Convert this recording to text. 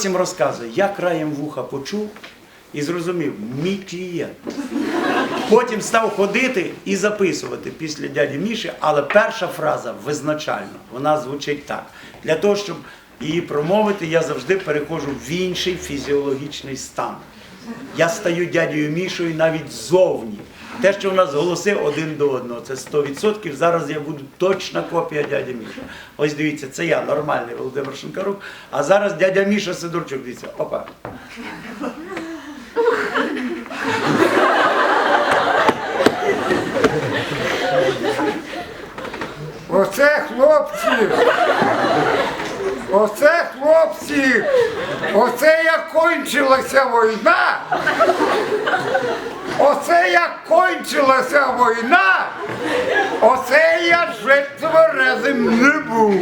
Всім розказує, я краєм вуха почув і зрозумів, мій клієнт. Потім став ходити і записувати після дяді Міші, але перша фраза визначальна. Вона звучить так. Для того, щоб її промовити, я завжди переходжу в інший фізіологічний стан. Я стаю дядею Мішою навіть ззовні. Те, що у нас голоси один до одного, це 100%. Зараз я буду точна копія дяді Міша. Ось дивіться, це я, нормальний Володимир Шинкарук. А зараз дядя Міша Сидорчук. Дивіться, опа. Оце хлопці. Оце хлопці. Оце як кончилася війна. Кончилася війна. Оце я житворезим не був.